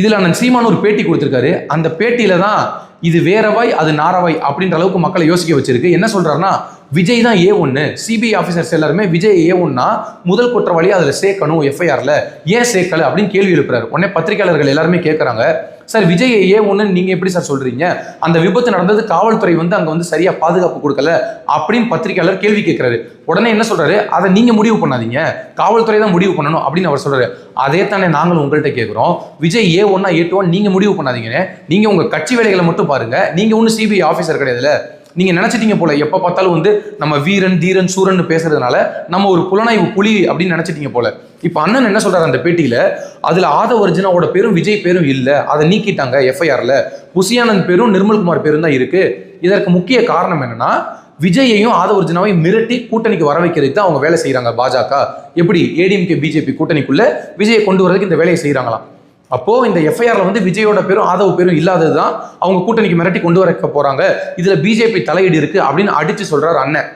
இதில் அண்ணன் சீமான் ஒரு பேட்டி கொடுத்துருக்காரு. அந்த பேட்டியில தான் இது வேறவாய் அது நாரவாய் அப்படின்ற அளவுக்கு மக்களை யோசிக்க வச்சிருக்கு. என்ன சொல்றாருன்னா விஜய் தான் ஏ ஒன்று சிபிஐ ஆஃபீஸர்ஸ் எல்லாருமே விஜய் ஏ ஒன்னா முதல் குற்றவாளி அதில் சேர்க்கணும் எஃப்ஐஆரில் ஏன் சேர்க்கல அப்படின்னு கேள்வி எழுப்புறாரு. உடனே பத்திரிகையாளர்கள் எல்லாருமே கேட்குறாங்க சார் விஜய் ஏ ஒன்று நீங்கள் எப்படி சார் சொல்கிறீங்க அந்த விபத்து நடந்தது காவல்துறை வந்து அங்கே வந்து சரியாக பாதுகாப்பு கொடுக்கல அப்படின்னு பத்திரிகையாளர் கேள்வி கேட்குறாரு உடனே என்ன சொல்கிறாரு அதை நீங்கள் முடிவு பண்ணாதீங்க. காவல்துறை தான் முடிவு பண்ணணும் அப்படின்னு அவர் சொல்கிறாரு அதே தானே நாங்களும் உங்கள்கிட்ட கேட்குறோம் விஜய் ஏ ஒன்னா ஏ டூ நீங்கள் முடிவு பண்ணாதீங்கன்னு. நீங்கள் உங்கள் கட்சி வேலைகளை மட்டும் பாருங்கள் நீங்கள் ஒன்றும் சிபிஐ ஆஃபீஸர் கிடையாதுல்ல. நீங்க நினைச்சிட்டீங்க போல எப்ப பார்த்தாலும் வந்து நம்ம வீரன் தீரன் சூரன் பேசுறதுனால நம்ம ஒரு புலனாய்வு புலி அப்படின்னு நினைச்சிட்டீங்க போல. இப்ப அண்ணன் என்ன சொல்றாரு அந்த பேட்டியில? அதுல ஆதவ அர்ஜுனாவோட பேரும் விஜய் பேரும் இல்ல அதை நீக்கிட்டாங்க எஃப்ஐஆர்ல புசியானந்த் பேரும் நிர்மல்குமார் பேரும் தான் இருக்கு. இதற்கு முக்கிய காரணம் என்னன்னா விஜயையும் ஆதவர்ஜனாவையும் மிரட்டி கூட்டணிக்கு வர வைக்கிறதுக்கு தான் அவங்க வேலை செய்கிறாங்க பாஜக. எப்படி? ஏடிஎம்கே பிஜேபி கூட்டணிக்குள்ள விஜயை கொண்டு வரதுக்கு இந்த வேலையை செய்கிறாங்களாம் அப்போ இந்த எஃப்ஐஆர்ல வந்து விஜயோட பேரும் ஆதவ் பேரும் இல்லாதது தான் அவங்க கூட்டணிக்கு மிரட்டி கொண்டு வர போறாங்க. இதுல பிஜேபி தலையீடு இருக்கு அப்படின்னு அடிச்சு சொல்றாரு அண்ணன்.